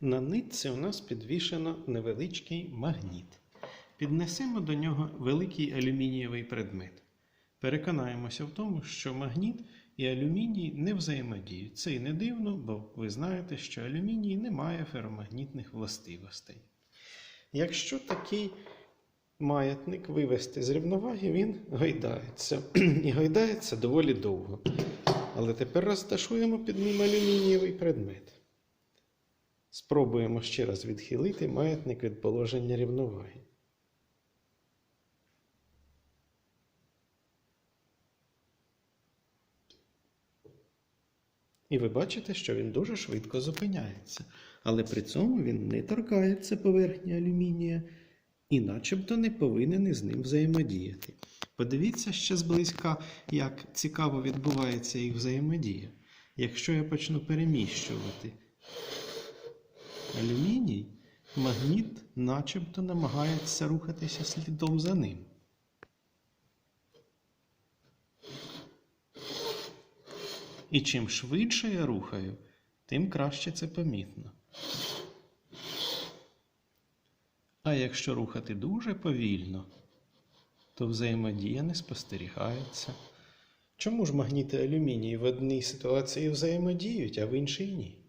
На нитці у нас підвішено невеличкий магніт. Піднесемо до нього великий алюмінієвий предмет. Переконаємося в тому, що магніт і алюміній не взаємодіють. Це і не дивно, бо ви знаєте, що алюміній не має феромагнітних властивостей. Якщо такий маятник вивести з рівноваги, він гойдається. І гойдається доволі довго. Але тепер розташуємо під ним алюмінієвий предмет. Спробуємо ще раз відхилити маятник від положення рівноваги. І ви бачите, що він дуже швидко зупиняється. Але при цьому він не торкається поверхні алюмінія і начебто не повинен із ним взаємодіяти. Подивіться ще зблизька, як цікаво відбувається їх взаємодія. Якщо я почну переміщувати алюміній, магніт начебто намагається рухатися слідом за ним. І чим швидше я рухаю, тим краще це помітно. А якщо рухати дуже повільно, то взаємодія не спостерігається. Чому ж магніти алюміній в одній ситуації взаємодіють, а в іншій ні?